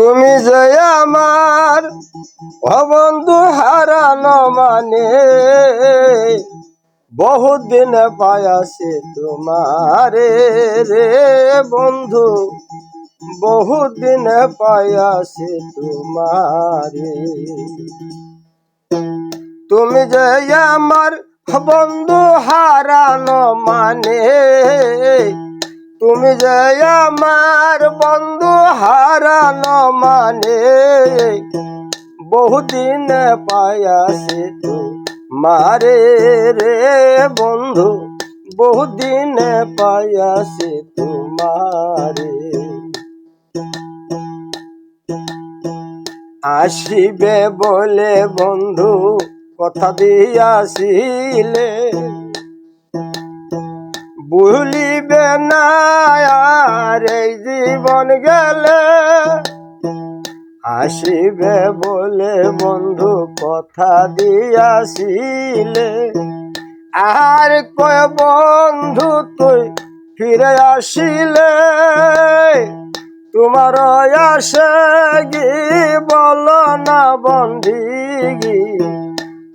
তুমি যে আমার বন্ধু হারানো মানে বহুত দিন পায়াছে তোমারে রে বন্ধু, বহুত দিন পায়াছে তোমারে। তুমি যে আমার বন্ধু হারানো মানে তুমি যে আমার বন্ধু হারানো মানে বহুদিন পায়াছে তো মারে রে বন্ধু, বহুদিন পায়াছে তোমারে। আসিবে বলে বন্ধু, কথা দিয়াছিলে। ভুলিবে না এই জীবন গেলে আসিবে বলে বন্ধু কথা দিয়াছিলে। আর কয় বন্ধু, তুই ফিরে আসিলে? তোমার আসে গি বল না বন্দিগি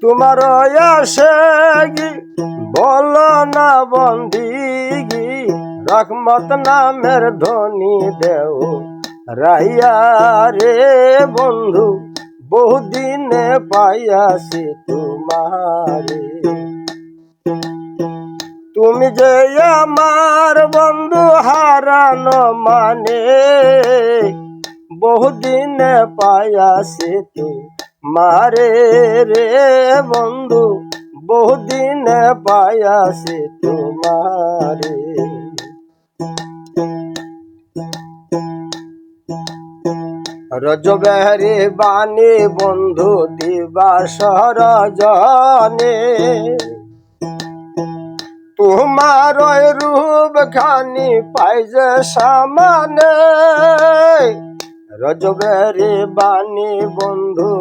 তোমার আসে গি বল না বন্দিগি রহমত নামের ধ্বনি দেও। রাইয়া রে বন্ধু, বহুদিনে পাইয়াছি তোমারে। তুমি যে আমার বন্ধু হারানো মানে বহুদিন পায়াছে তু মারে রে বন্ধু, বহুদিন পায়াছে তোমারে। রজবেহরি বাণী, বন্ধু দিবাস রজনে তোমার রূপ খানি পাইছে সামানে। রজবেরি বাণী, বন্ধু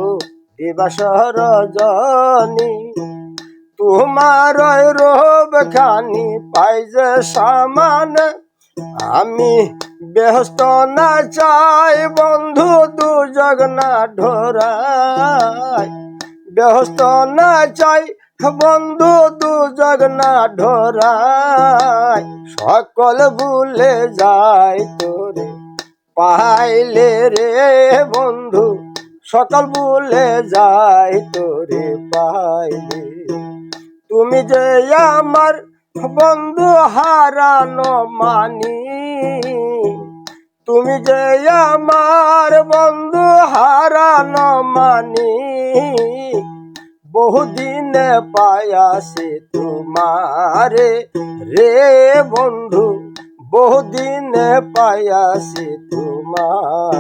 দিবাস রজনী তোমার রূপ খানি পাইছে সামানে। আমি ব্যস্ত না চাই, বন্ধু দু জগনা ঢোরাই। ব্যস্ত না চাই, বন্ধু দু জগনা ঢোরাই। সকল ভুলে যাই তোরে, পাইলে রে বন্ধু, সকল ভুলে যাই তোরে, পাইলে। তুমি যে আমার বন্ধু হারানো মানি তুমি যে আমার বন্ধু হারানো মানি বহুদিন পায়াছে তোমারে রে বন্ধু বহুদিন পায়াছে তোমার।